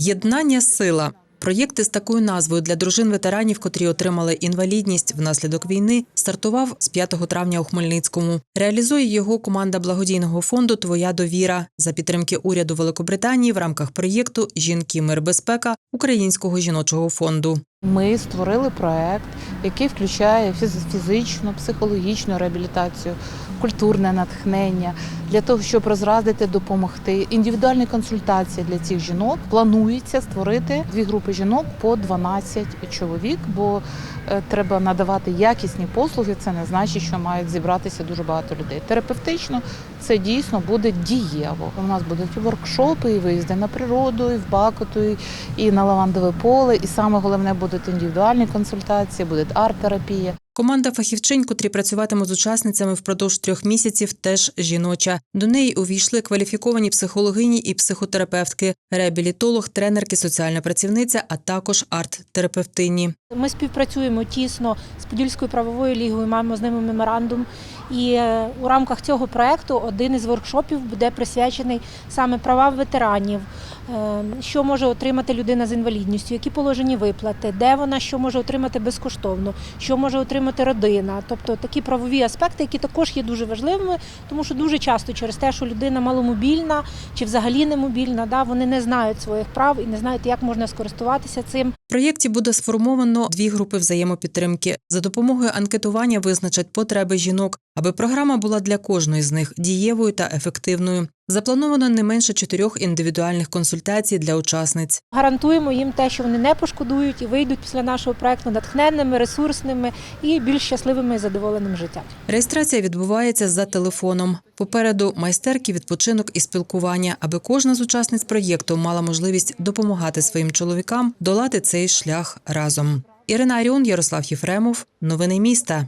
Єднання сила. Проєкт із такою назвою для дружин ветеранів, котрі отримали інвалідність внаслідок війни, стартував з 5 травня у Хмельницькому. Реалізує його команда благодійного фонду Твоя довіра за підтримки уряду Великобританії в рамках проєкту Жінки, мир, безпека Українського жіночого фонду. Ми створили проект, який включає фіз- фізичну, психологічну реабілітацію, культурне натхнення для того, щоб розрадити, допомогти. Індивідуальні консультації для цих жінок планується створити дві групи жінок по 12 чоловік, бо е, треба надавати якісні послуги. Це не значить, що мають зібратися дуже багато людей. Терапевтично це дійсно буде дієво. У нас будуть воркшопи, і виїзди на природу, і в Бакоту, і на лавандове поле. І саме головне будуть індивідуальні консультації, буде арт-терапія. Команда фахівчинь, котрі працюватимуть з учасницями впродовж трьох місяців, теж жіноча. До неї увійшли кваліфіковані психологині і психотерапевтки, реабілітолог, тренерки, соціальна працівниця, а також арт-терапевтині. Ми співпрацюємо тісно з Подільською правовою лігою, маємо з ними меморандум. І е, у рамках цього проекту один із воркшопів буде присвячений саме правам ветеранів, е, що може отримати людина з інвалідністю, які положені виплати, де вона що може отримати безкоштовно, що може отримати родина. Тобто такі правові аспекти, які також є дуже важливими, тому що дуже часто через те, що людина маломобільна чи взагалі немобільна, да, вони не знають своїх прав і не знають, як можна скористуватися цим. В проєкті буде сформовано дві групи взаємопідтримки. За допомогою анкетування визначать потреби жінок, аби програма була для кожної з них дієвою та ефективною. Заплановано не менше чотирьох індивідуальних консультацій для учасниць. Гарантуємо їм те, що вони не пошкодують і вийдуть після нашого проекту натхненними, ресурсними і більш щасливими і задоволеним життям. Реєстрація відбувається за телефоном. Попереду майстерки, відпочинок і спілкування, аби кожна з учасниць проєкту мала можливість допомагати своїм чоловікам долати цей шлях разом. Ірина Аріон, Ярослав Єфремов. Новини міста.